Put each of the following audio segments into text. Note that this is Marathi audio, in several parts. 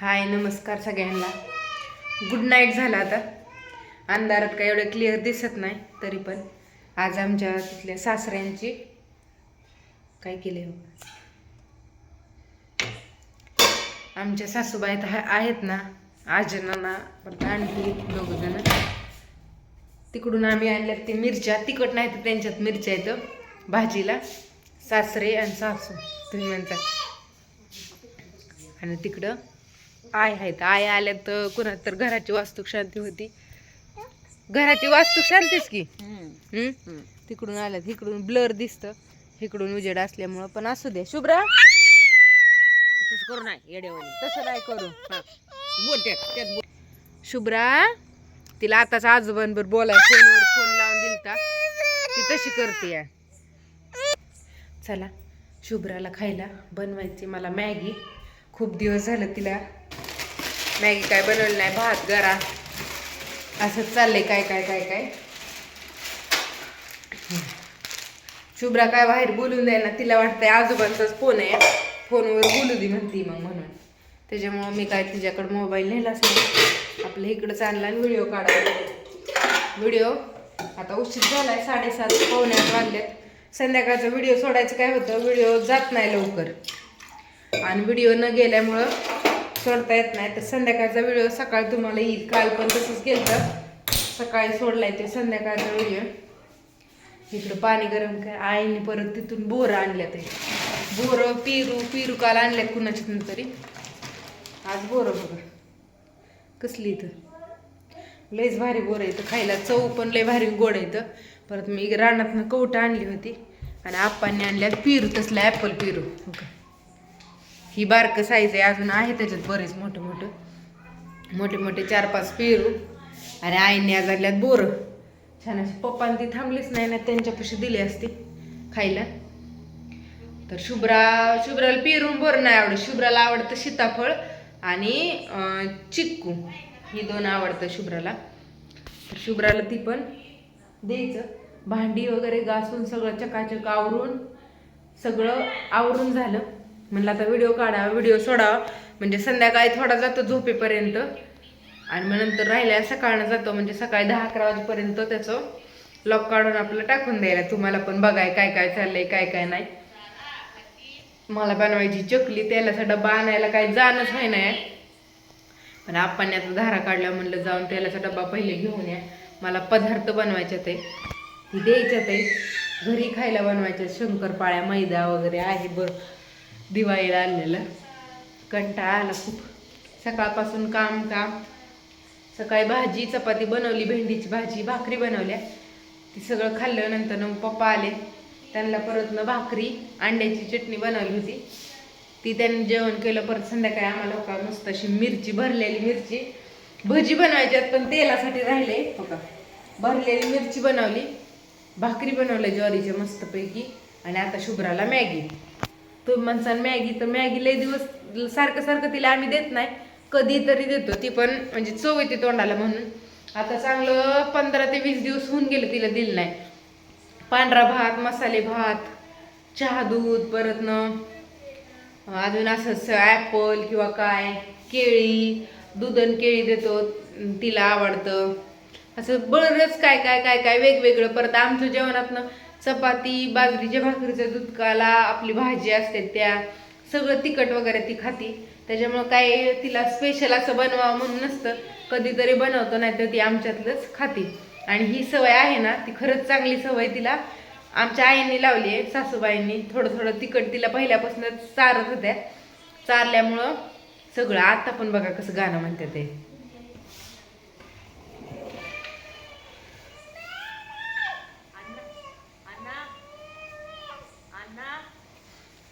हाय नमस्कार सगळ्यांना. गुड नाईट झाला आता. अंधारात काय एवढं क्लिअर दिसत नाही तरी पण. आज आमच्या तिथल्या सासऱ्यांची काय केले हो? आमच्या सासूबाई तर आहेत ना आजनाना परत आणखी दोघ जण. तिकडून आम्ही आणल्यात ते मिरच्या. तिखट नाही तर त्यांच्यात मिरच्या आहेत हो, भाजीला. सासरे आणि सासू तुम्ही म्हणता. आणि तिकडं आय आहेत आय आल्या तर कुणात तर घराची वास्तूक शांती होती. घराची वास्तूक शांतीच की. हम्म? तिकडून आल्यात इकडून ब्लर दिसतं. इकडून उजेड असल्यामुळं पण असू दे. शुभ्रा. तसं करू नाही येड्यावानी. तसं नाही करू. हा. बोल त्यात त्यात बोल. शुभ्रा तिला आताच आजोबांवर बोलाय फोनवर फोन लावून दिलता. ती तशी करते. या चला शुभ्राला खायला बनवायची मला मॅगी. खूप दिवस झालं तिला मॅगी काय बनवलं नाही भात गरा. असंच चाललंय काय काय काय काय. शुभ्रा काय बाहेर बोलून द्या ना तिला वाटतंय आजोबांचाच फोन आहे. फोनवर बोलू दे म्हणती मग म्हणून. त्याच्यामुळं मी काय तिच्याकडे मोबाईल नेला नाही आपलं इकडंच आणला व्हिडिओ काढायला व्हिडिओ आता उशीर झालाय साडेसात पावणे आठ वाजल्यात संध्याकाळचा व्हिडिओ सोडायचं काय होतं? व्हिडिओ जात नाही लवकर. आणि व्हिडिओ न गेल्यामुळं सोडता येत नाही. तर संध्याकाळचा व्हिडिओ सकाळी तुम्हाला येईल. काल पण तसंच केलं तर सकाळी सोडलाय ते संध्याकाळचा व्हिडिओ. इकडं पाणी गरम काय आईने परत तिथून बोरं आणल्या ते बोरं पिरू पिरू काल आणल्यात कुणाच्या तरी. आज बोरं बघा. कसली इथं? लयच भारी बोरं येतं खायला. चव पण लय भारी गोड येतं परत मी रानातनं कवटं आणली होती. आणि आप्पांनी आणल्यात पिरू तसलं ॲपल पिरू. ओके ही बारकं साईज आहे अजून आहे त्याच्यात बरेच मोठे मोठे. मोठे मोठे चार पाच पेरू. आणि आईने आज आणल्यात बोरं. छान अशी पप्पान ती थांबलीच नाही ना त्यांच्यापाशी दिली असती खायला. तर शुभ्रा शुभ्राला पेरून बरं नाही आवडत. शुभ्राला आवडतं सीताफळ आणि चिक्कू. ही दोन आवडतं शुभ्राला. तर शुभ्राला ती पण द्यायचं. भांडी वगैरे घासून सगळं चकाचक आवरून सगळं आवरून झालं. म्हणलं आता व्हिडिओ काढा व्हिडिओ सोडावा म्हणजे संध्याकाळी थोडा जातो झोपेपर्यंत. आणि मग नंतर राहिल्या सकाळनं जातो. म्हणजे सकाळी दहा अकरा वाजेपर्यंत त्याचं लॉक काढून आपलं टाकून द्यायला. तुम्हाला पण बघाय काय काय चाललंय काय काय नाही. मला बनवायची चकली तेलाचा डबा आणायला काही जाणंच आहे. नाही पण आपण आता धारा काढल्या म्हणलं जाऊन तेलाचा डब्बा पहिले घेऊन या. मला पदार्थ बनवायचे ते. ती द्यायच्या ते. घरी खायला बनवायच्या शंकरपाळ्या मैदा वगैरे आहे बरं. दिवाळीला आणलेलं. कंटाळा आला खूप. सकाळपासून काम काम. सकाळी भाजी चपाती बनवली भेंडीची भाजी भाकरी बनवल्या. ती सगळं खाल्लं नंतर मग पप्पा आले. त्यांना परत न भाकरी अंड्याची चटणी बनवली होती. ती त्यांनी जेवण केलं परत संध्याकाळी आम्हाला का मस्त अशी मिरची भरलेली मिरची. भजी बनवायच्यात पण तेलासाठी राहिले. हो भरलेली मिरची बनवली. भाकरी बनवल्या ज्वारीच्या मस्तपैकी. आणि आता शुभ्राला मॅगी. तुम्ही म्हणसान मॅगी तर मॅगी लय दिवस सारखं सारखं तिला आम्ही देत नाही. कधीतरी देतो ती पण म्हणजे चव येते तोंडाला म्हणून. आता चांगलं पंधरा ते वीस दिवस होऊन गेले तिला दिलं नाही. पांढरा भात मसाले भात चहा दूध परत न अजून असं ॲपल किंवा काय केळी दूध आणि केळी देतो तिला आवडतं. असं बरंच काय काय काय काय वेगवेगळं परत आमचं जेवणातनं चपाती बाजरीच्या भाकरीच्या दुधकाला आपली भाजी असते त्या सगळं तिखट वगैरे ती खाती. त्याच्यामुळं काय तिला स्पेशल असं बनवावं म्हणून नसतं. कधीतरी बनवतो नाही तर ती आमच्यातलंच खाती. आणि ही सवय आहे ना ती खरंच चांगली सवय तिला. आमच्या आईंनी लावली आहे सासूबाईंनी थोडं थोडं तिखट तिला पहिल्यापासूनच चारत होत्या. चारल्यामुळं सगळं आता पण बघा कसं गाणं म्हणते ते.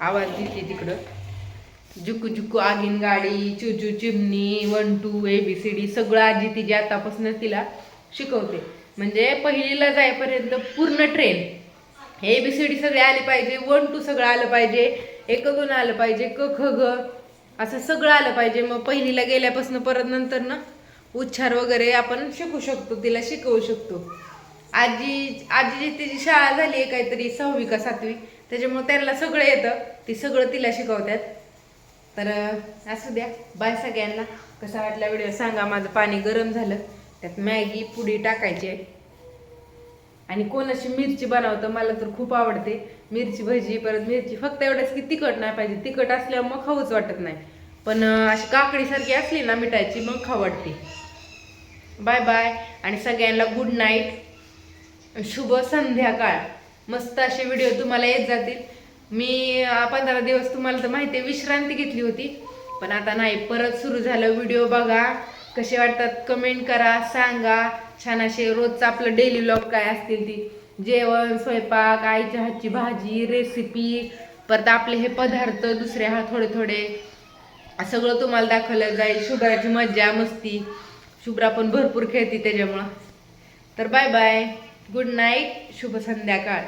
आवाज देते तिकडं. जुकू जुकू आगीन गाडी चुचू चिमणी one two A B C D सगळं आजी तिची आतापासून तिला शिकवते. म्हणजे पहिलीला जाईपर्यंत पूर्ण train A B C D सगळे आले पाहिजे वन टू सगळं आलं पाहिजे एक गुण आलं पाहिजे क ख ग असं सगळं आलं पाहिजे. मग पहिलीला गेल्यापासून परत नंतर ना उच्चार वगैरे आपण शिकू शकतो तिला शिकवू शकतो. आजी आजी तिची शाळा झाली आहे काहीतरी सहावी का सातवी त्याच्यामुळे त्यांना सगळं येतं. ती सगळं तिला शिकवतात. तर असू द्या. बाय सगळ्यांना. कसा वाटला व्हिडिओ सांगा. माझं पाणी गरम झालं. त्यात मॅगी पुडी टाकायची आहे. आणि कोण अशी मिरची बनवतं मला तर खूप आवडते. मिरची भजी परत मिरची. फक्त एवढंच की तिखट नाही पाहिजे. तिखट असल्यावर मग खाऊच वाटत नाही. पण अशी काकडीसारखी असली ना मिठाची मग खाऊ वाटते. Bye bye. आणि सगळ्यांना गुड नाईट शुभ संध्याकाळ. मस्त असे व्हिडिओ तुम्हाला येत जातील. मी पंधरा दिवस तुम्हाला तर माहिती आहे विश्रांती घेतली होती. पण आता नाही परत सुरू झालं व्हिडिओ बघा. कसे वाटतात कमेंट करा सांगा. छान असे रोजचं आपलं डेली व्लॉग काय असतील ती. जेवण स्वयंपाक आईच्या हातची भाजी रेसिपी परत आपले हे पदार्थ दुसरे हा थोडे थोडे. सगळं तुम्हाला दाखवलं जाईल. शुभ्राची मज्जा मस्ती. शुभ्रा पण भरपूर खेळते त्याच्यामुळं. तर बाय बाय गुड नाईट शुभ संध्याकाळ.